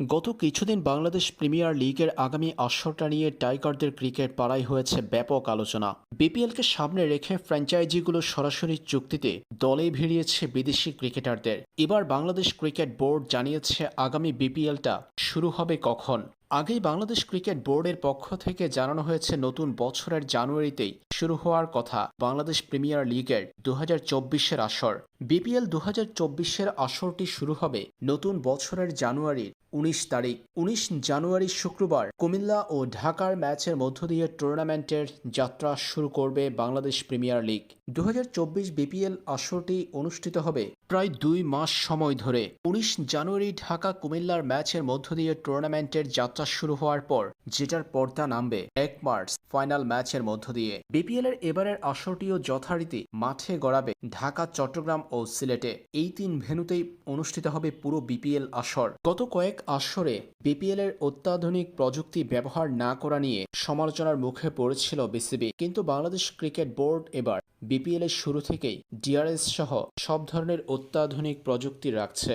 গত কিছুদিন বাংলাদেশ প্রিমিয়ার লিগের আগামী আসরটা নিয়ে টাইগারদের ক্রিকেট পাড়ায় হয়েছে ব্যাপক আলোচনা। বিপিএলকে সামনে রেখে ফ্র্যাঞ্চাইজিগুলো সরাসরি চুক্তিতে দলে ভিড়িয়েছে বিদেশি ক্রিকেটারদের। এবার বাংলাদেশ ক্রিকেট বোর্ড জানিয়েছে আগামী বিপিএলটা শুরু হবে কখন। আগেই বাংলাদেশ ক্রিকেট বোর্ডের পক্ষ থেকে জানানো হয়েছে নতুন বছরের জানুয়ারিতেই শুরু হওয়ার কথা বাংলাদেশ প্রিমিয়ার লিগের দু হাজার আসর। বিপিএল দু হাজার আসরটি শুরু হবে নতুন বছরের জানুয়ারির উনিশ তারিখ। উনিশ জানুয়ারি শুক্রবার কুমিল্লা ও ঢাকার ম্যাচের মধ্য দিয়ে টুর্নামেন্টের যাত্রা শুরু করবে বাংলাদেশ প্রিমিয়ার লিগ। দু হাজার চব্বিশ বিপিএল আসরটি অনুষ্ঠিত হবে প্রায় দুই মাস সময় ধরে। উনিশ জানুয়ারি ঢাকা কুমিল্লার ম্যাচের মধ্য দিয়ে টুর্নামেন্টের যাত্রা শুরু হওয়ার পর যেটার পর্দা নামবে এক মার্চ, ফাইনাল ম্যাচের মধ্য দিয়ে। বিপিএল এর এবারের আসরটিও যথারীতি মাঠে গড়াবে ঢাকা, চট্টগ্রাম ও সিলেটে। এই তিন ভেন্যুতেই অনুষ্ঠিত হবে পুরো বিপিএল আসর। গত কয়েক আসরে বিপিএল এর অত্যাধুনিক প্রযুক্তি ব্যবহার না করা নিয়ে সমালোচনার মুখে পড়েছিল বিসিবি। কিন্তু বাংলাদেশ ক্রিকেট বোর্ড এবার বিপিএলের শুরু থেকেই ডিআরএস সহ সব ধরনের অত্যাধুনিক প্রযুক্তি রাখছে।